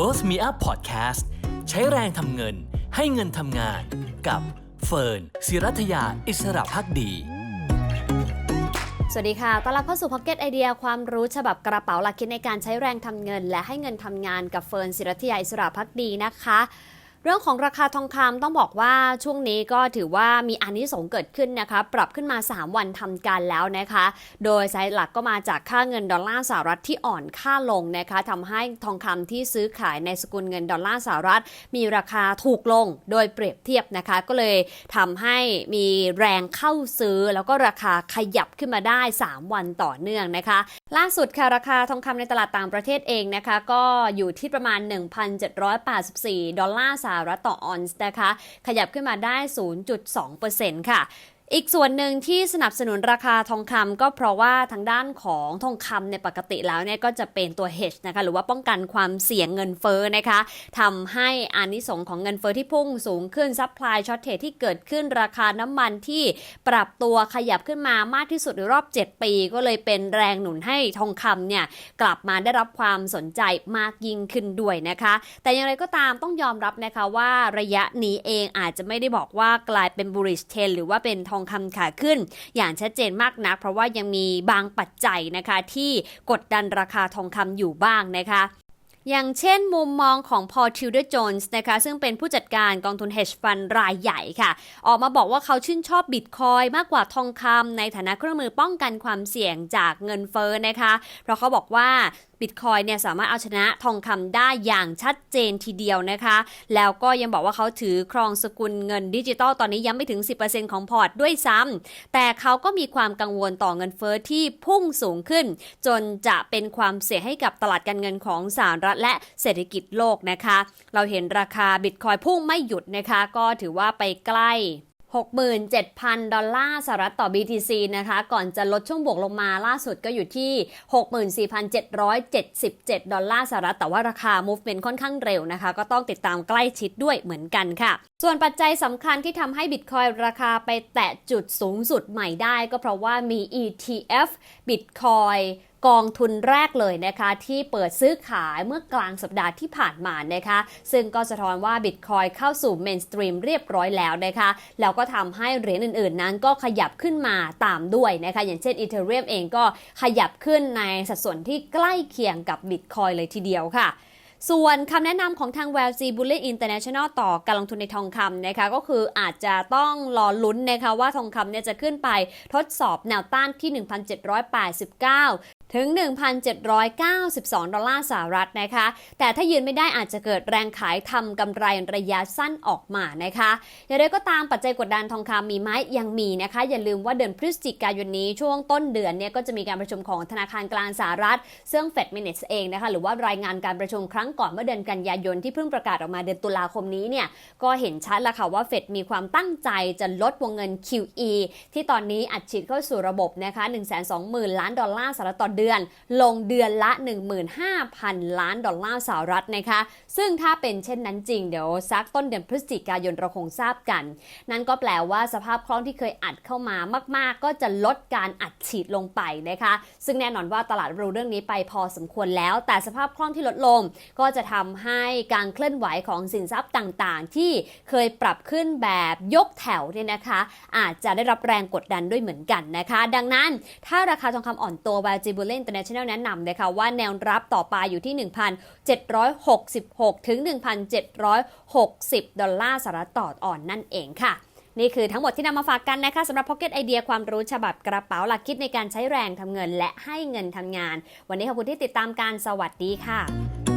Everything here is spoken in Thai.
Worth Me Up Podcast ใช้แรงทำเงินให้เงินทำงาน กับเฟิร์นศิรัทยาอิสระพักดี สวัสดีค่ะ ต้อนรับเข้าสู่พ็อกเก็ตไอเดียความรู้ฉบับกระเป๋าหลักคิดในการใช้แรงทำเงิน และให้เงินทำงานกับเฟิร์นศิรัทยาอิสระพักดีนะคะ เรื่องของราคาทองคำต้องบอกว่าช่วงนี้ก็ถือว่ามีอานิสงส์เกิดขึ้นนะคะ ปรับขึ้นมา 3 วันทำการแล้วนะคะ โดยสาเหตุหลักก็มาจากค่าเงินดอลลาร์สหรัฐที่อ่อนค่าลงนะคะทำให้ทองคำที่ซื้อขายในสกุลเงินดอลลาร์สหรัฐ มีราคาถูกลงโดยเปรียบเทียบนะคะ ก็เลยทำให้มีแรงเข้าซื้อ แล้วก็ราคาขยับขึ้นมาได้ 3 วันต่อเนื่องนะคะ ล่าสุดค่ะราคาทองคำในตลาดต่างประเทศเองนะคะ ก็อยู่ที่ประมาณ 1,784 ดอลลาร์สหรัฐต่อออนซ์นะคะ ขยับขึ้นมาได้ 0.2%ค่ะ อีกส่วนหนึ่งที่สนับสนุนราคาทองคำก็เพราะว่าทางด้านของทองคำในปกติแล้วเนี่ยก็จะเป็นตัว hedge นะคะหรือว่าป้องกันความเสี่ยงเงินเฟ้อนะคะทำให้อานิสงส์ของเงินเฟ้อที่พุ่งสูงขึ้นซัพพลายช็อตเทที่เกิดขึ้นราคาน้ำมันที่ปรับตัวขยับขึ้นมามากที่สุดในรอบ 7 ปี ก็เลยเป็นแรงหนุนให้ทองคำเนี่ยกลับมาได้รับความสนใจมากยิ่งขึ้นด้วยนะคะ แต่อย่างไรก็ตามต้องยอมรับนะคะว่าระยะนี้เองอาจจะไม่ได้บอกว่ากลายเป็น bullish trend หรือว่าเป็นทององคำขาขึ้น อย่างชัดเจนมากนัก เพราะว่ายังมีบางปัจจัยนะคะที่กดดันราคาทองคำอยู่บ้างนะคะอย่างเช่นมุมมองของ Paul Tudor Jones นะคะซึ่งเป็นผู้จัดการกองทุน hedge fund รายใหญ่ค่ะ ออกมาบอกว่าเขาชื่นชอบบิตคอยมากกว่าทองคำในฐานะเครื่องมือป้องกันความเสี่ยงจากเงินเฟ้อนะคะ เพราะเขาบอกว่าบิตคอยเนี่ยสามารถเอาชนะทองคำได้อย่างชัดเจนทีเดียวนะคะ แล้วก็ยังบอกว่าเขาถือครองสกุลเงินดิจิตอลตอนนี้ยังไม่ถึง 10%ของพอร์ตด้วยซ้ำแต่เขาก็มีความกังวลต่อเงินเฟ้อที่พุ่งสูงขึ้น จนจะเป็นความเสี่ยงให้กับตลาดการเงินของสหรัฐและเศรษฐกิจโลกนะคะ เราเห็นราคาบิตคอยพุ่งไม่หยุดนะคะ ก็ถือว่าไปใกล้ 67,000 ดอลลาร์สหรัฐต่อ BTC นะคะ ก่อนจะลดช่วงบวกลงมาล่าสุดก็อยู่ที่ 64,777 ดอลลาร์สหรัฐแต่ว่าราคา movement ค่อนข้างเร็วนะคะ ก็ต้องติดตามใกล้ชิดด้วยเหมือนกันค่ะส่วนปัจจัยสำคัญที่ทำให้ Bitcoin ราคาไปแตะจุดสูงสุดใหม่ได้ก็เพราะว่ามี ETF Bitcoin กองทุนแรกเลยนะคะที่เปิดซื้อขายเมื่อกลางสัปดาห์ที่ผ่านมานะคะซึ่งก็สะท้อนว่า Bitcoin เข้าสู่เมนสตรีมเรียบร้อยแล้วนะคะแล้วก็ทำให้เหรียญอื่นๆ นั้นก็ขยับขึ้นมาตามด้วยนะคะอย่างเช่น Ethereum เองก็ขยับขึ้นในสัดส่วนที่ใกล้เคียงกับ Bitcoin เลยทีเดียวค่ะ ส่วนคำแนะนำของทาง w e l l z Bullion International ต่อการลงทุนในทองคำนะคะก็คืออาจจะต้องรอลุ้นนะคะว่าทองคำเนี่ยจะขึ้นไปทดสอบแนวต้านที่ 1,789 ถึง 1,792 ดอลลาร์สหรัฐนะคะ แต่ถ้ายืนไม่ได้อาจจะเกิดแรงขายทำกำไรระยะสั้นออกมานะคะอย่างไรก็ตามปัจจัยกดดันทองคำมีไหมยังมีนะคะ อย่าลืมว่าเดือนพฤศจิกายนนี้ช่วงต้นเดือนเนี่ยก็จะมีการประชุมของธนาคารกลางสหรัฐ ซึ่ง Fed Minutes เองนะคะหรือว่ารายงานการประชุมครั้งก่อนเมื่อเดือนกันยายนที่เพิ่งประกาศออกมาเดือนตุลาคมนี้เนี่ยก็เห็นชัดแล้วค่ะว่า Fed มีความตั้งใจจะลดวงเงิน QE ที่ตอนนี้อัดฉีดเข้าสู่ระบบนะคะ120,000 ล้านดอลลาร์สหรัฐต่อเดือน ลงเดือนละ 15,000 ล้านดอลลาร์สหรัฐนะคะ ซึ่งถ้าเป็นเช่นนั้นจริงเดี๋ยวซักต้นเดือนพฤศจิกายนเราคงทราบกัน นั่นก็แปลว่าสภาพคล่องที่เคยอัดเข้ามามาก ๆ ก็จะลดการอัดฉีดลงไปนะคะ ซึ่งแน่นอนว่าตลาดรู้เรื่องนี้ไปพอสมควรแล้ว แต่สภาพคล่องที่ลดลง ก็จะทำให้การเคลื่อนไหวของสินทรัพย์ต่างๆ ที่เคยปรับขึ้นแบบยกแถวเนี่ยนะคะ อาจจะได้รับแรงกดดันด้วยเหมือนกันนะคะ ดังนั้นถ้าราคาทองคำอ่อนตัว y g b u l l i n International แนะนำนะคะว่าแนวรับต่อไปอยู่ที่ 1,766 ถึง 1,760 ดอลลาร์สหรัฐต่อออนนั่นเองค่ะ นี่คือทั้งหมดที่นำมาฝากกันนะคะสำหรับ Pocket ไอเดียความรู้ฉบับกระเป๋าหลักคิดในการใช้แรงทำเงิน และให้เงินทำงาน วันนี้ขอบคุณที่ติดตามการสวัสดีค่ะ